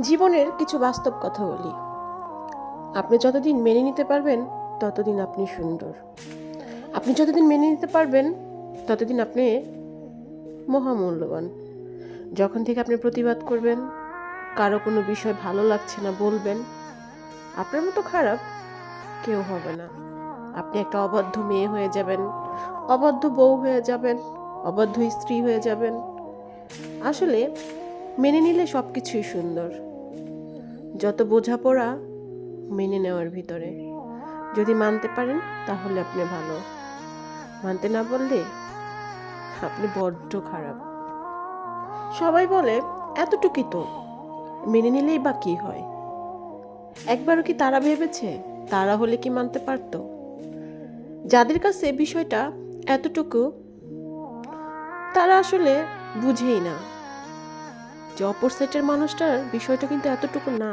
জীবনের কিছু বাস্তব কথা বলি। আপনি যতদিন মেনে নিতে পারবেন, ততদিন আপনি সুন্দর। আপনি যতদিন মেনে নিতে পারবেন, ততদিন আপনি মহামূল্যবান। যখন থেকে আপনি প্রতিবাদ করবেন, কারও কোনো বিষয় ভালো লাগছে না বলবেন, আপনার মতো খারাপ কেউ হবে না। আপনি একটা অবাধ্য মেয়ে হয়ে যাবেন, অবাধ্য বউ হয়ে যাবেন, অবাধ্য স্ত্রী হয়ে যাবেন। আসলে মেনে নিলে সব কিছুই সুন্দর। যত বোঝাপড়া, মেনে নেওয়ার ভিতরে। যদি মানতে পারেন, তাহলে আপনি ভালো। মানতে না বললে আপনি বড্ড খারাপ। সবাই বলে এতটুকুই তো। মেনে নিলেই বা কি হয়? একবারও কি তারা ভেবেছে? তারা হলে কি মানতে পারতো? যাদের কাছে বিষয়টা এতটুকু, তারা আসলে বুঝেই না। যে অপর সাইটের মানুষটার বিষয়টা কিন্তু এতটুকু না।